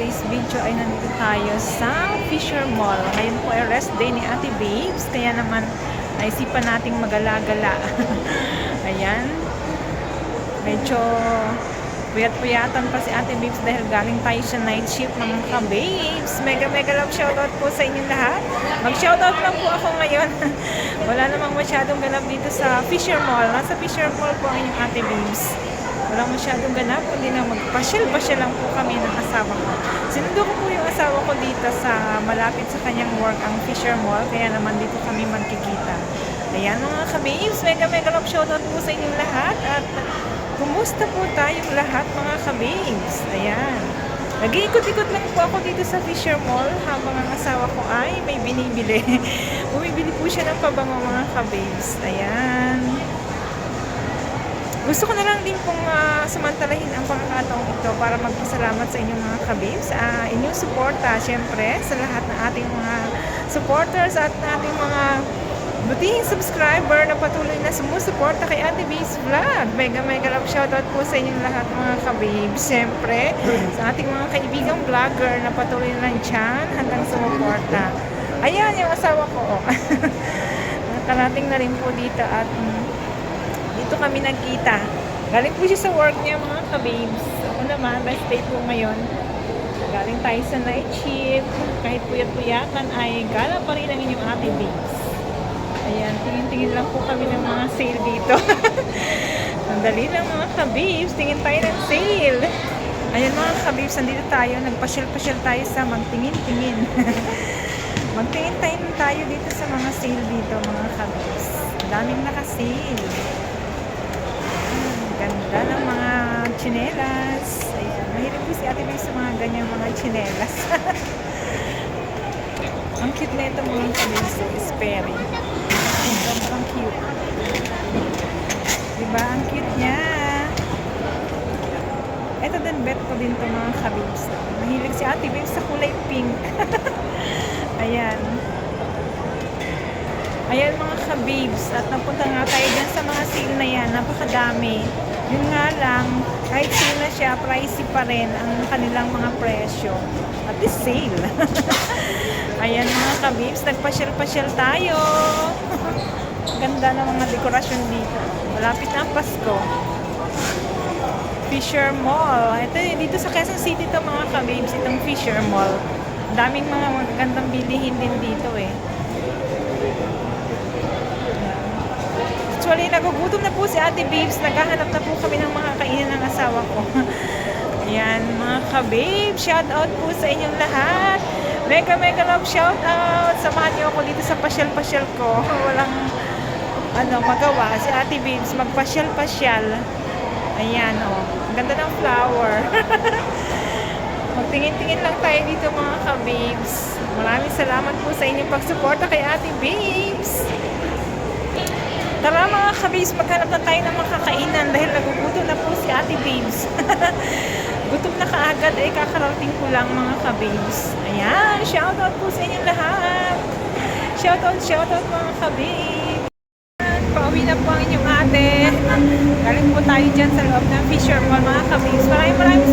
today's video ay nandito tayo sa Fisher Mall. Ngayon po ay rest day ni Ate Babes, kaya naman naisipan nating magala-gala. Ayan. Medyo puyat-puyatan pa si Ate Babes dahil galing tayo sa night shift mga ka-babes. Mega mega love shoutout po sa inyong lahat. Mag-shoutout lang po ako ngayon. Wala namang masyadong ganap dito sa Fisher Mall. Nasa Fisher Mall po ang inyong Ate Babes. Walang masyadong ganap, kundi na magpasyal-pasyal lang po kami ng asawa ko. Sinundo ko po yung asawa ko dito sa malapit sa kanyang work, ang Fisher Mall, kaya naman dito kami magkikita. Ayan mga kababes, mega mega love shoutout po sa inyong lahat at kumusta po tayong lahat mga kababes? Ayan. Nag-iikot-ikot lang po ako dito sa Fisher Mall habang ang asawa ko ay may binibili. Bumibili po siya ng pabango mga kababes. Ayan. Gusto ko na lang din pong ah, samantalahin ang pagkakataong ito para magpasalamat sa inyong mga kabibs. Uh, inyong suporta, syempre, sa lahat ng ating mga supporters at ating mga butihing subscriber na patuloy na sumusuporta kay Ate B's Vlog. Mega mega love shoutout po sa inyong lahat mga kabibs. Syempre, sa ating mga kaibigang vlogger na patuloy na dyan hanggang sumuporta. Ayan yung asawa ko. Nakarating na rin po dito at mm, dito kami nagkita. Galing po siya sa work niya mga kababes. Ako naman, rest day po ngayon. Galing tayo sa night shift. Kahit puyat-puyatan ay gala pa rin ang inyong ate babes. Ayan, tingin-tingin lang po kami ng mga sale dito. Sandali lang mga kababes. Tingin tayo ng sale. Ayan mga kababes, nandito tayo. Nagpasyal-pasyal tayo sa magtingin-tingin. Magtingin tayo, dito sa mga sale dito mga kababes. Daming naka-sale. Ganda ng mga tsinelas. Ayan. Mahilig po si Ate May sa mga ganyang mga tsinelas. Ang cute na ito mga kamiso is Perry. Sobrang cute. Diba? Ang cute niya. Ito din bet ko din to mga kabibs. Mahilig si Ate Babes sa kulay pink. Ayan. Ayan mga kabibs. At napunta nga tayo dyan sa mga sale na yan. Napakadami. Yun nga lang, kahit sale siya, pricey pa rin ang kanilang mga presyo. At least sale. Ayan mga kabibs, nagpasyal-pasyal tayo. Ganda ng mga dekorasyon dito. Malapit na ang Pasko. Fisher Mall. Ito, dito sa Quezon City to mga kabibs, itong Fisher Mall. Daming mga magagandang bilihin din dito eh. Actually, nagugutom na po si Ate Babes. Naghahanap na po kami ng mga kainan ng asawa ko. Ayan, mga ka-babe. Shout out po sa inyong lahat. Mega, mega love shout out. Samahan niyo ako dito sa pasyal-pasyal ko. Walang ano, magawa. Si Ate Babes, magpasyal-pasyal. Ayan, oh. Ang ganda ng flower. Magtingin-tingin lang tayo dito mga ka-babes. Maraming salamat po sa inyong pagsuporta kay Ate Babes. Kabis, maghanap na tayo ng makakainan dahil nagugutom na po si Ate Babes. Gutom na kaagad ay kakarating ko lang mga kababes. Ayan, shoutout po sa inyong lahat. Shoutout, shoutout mga kababes. Pauwi na po ang inyong ate. Galing po tayo dyan sa loob ng Fisher Mall mga kababes. Maraming maraming